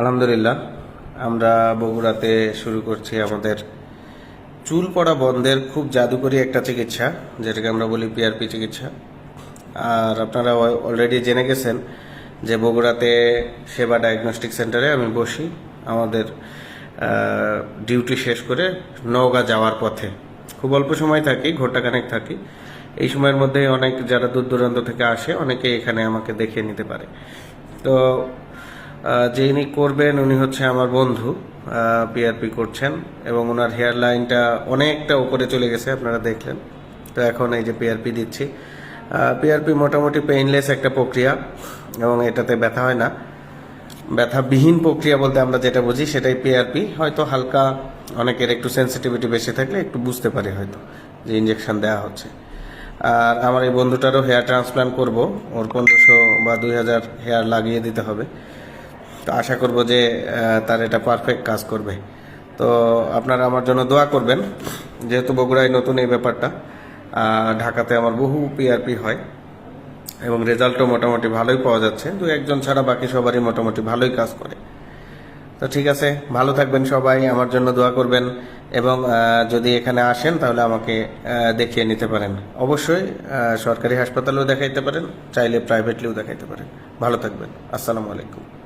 আলহামদুলিল্লাহ, আমরা বগুড়াতে শুরু করছি আমাদের চুল পড়া বন্ধের খুব জাদুকরী একটা চিকিৎসা, যেটাকে আমরা বলি পিআরপি চিকিৎসা। আর আপনারা অলরেডি জেনে গেছেন যে বগুড়াতে সেবা ডায়াগনস্টিক সেন্টারে আমি বসি, আমাদের ডিউটি শেষ করে নওগাঁ যাওয়ার পথে। খুব অল্প সময় থাকি ঘন্টাখানেক থাকি। এই সময়ের মধ্যে অনেক যারা দূর দূরান্ত থেকে আসে অনেকে এখানে আমাকে দেখিয়ে নিতে পারে। তো যিনি করবেন উনি হচ্ছে আমার বন্ধু পিআরপি করছেন এবং ওনার হেয়ার লাইনটা অনেকটা উপরে চলে গেছে, আপনারা দেখলেন। তো এখন এই যে পিআরপি দিচ্ছি। পিআরপি মোটামুটি পেইনলেস একটা প্রক্রিয়া এবং এটাতে ব্যথা হয় না। ব্যথাবিহীন প্রক্রিয়া বলতে আমরা যেটা বুঝি সেটাই পিআরপি হয়তো হালকা অনেকের একটু সেন্সিটিভিটি বেশি থাকলে একটু বুঝতে পারে হয়তো যে ইঞ্জেকশন দেওয়া হচ্ছে। আর আমার এই বন্ধুটারও হেয়ার ট্রান্সপ্লান্ট করব, ওর পনেরোশো বা দুই হাজার হেয়ার লাগিয়ে দিতে হবে। তো আশা করব যে তার এটা পারফেক্ট কাজ করবে। তো আপনারা আমার জন্য দোয়া করবেন, যেহেতু বগুড়ায় নতুন এই ব্যাপারটা ঢাকাতে আমার বহু পিআরপি হয় এবং রেজাল্টও মোটামুটি ভালোই পাওয়া যাচ্ছে। দু একজন ছাড়া বাকি সবারই মোটামুটি ভালোই কাজ করে। তো ঠিক আছে, ভালো থাকবেন সবাই, আমার জন্য দোয়া করবেন এবং যদি এখানে আসেন তাহলে আমাকে দেখিয়ে নিতে পারেন। অবশ্যই সরকারি হাসপাতালেও দেখাইতে পারেন, চাইলে প্রাইভেটলিও দেখাইতে পারেন। ভালো থাকবেন, আসসালামু আলাইকুম।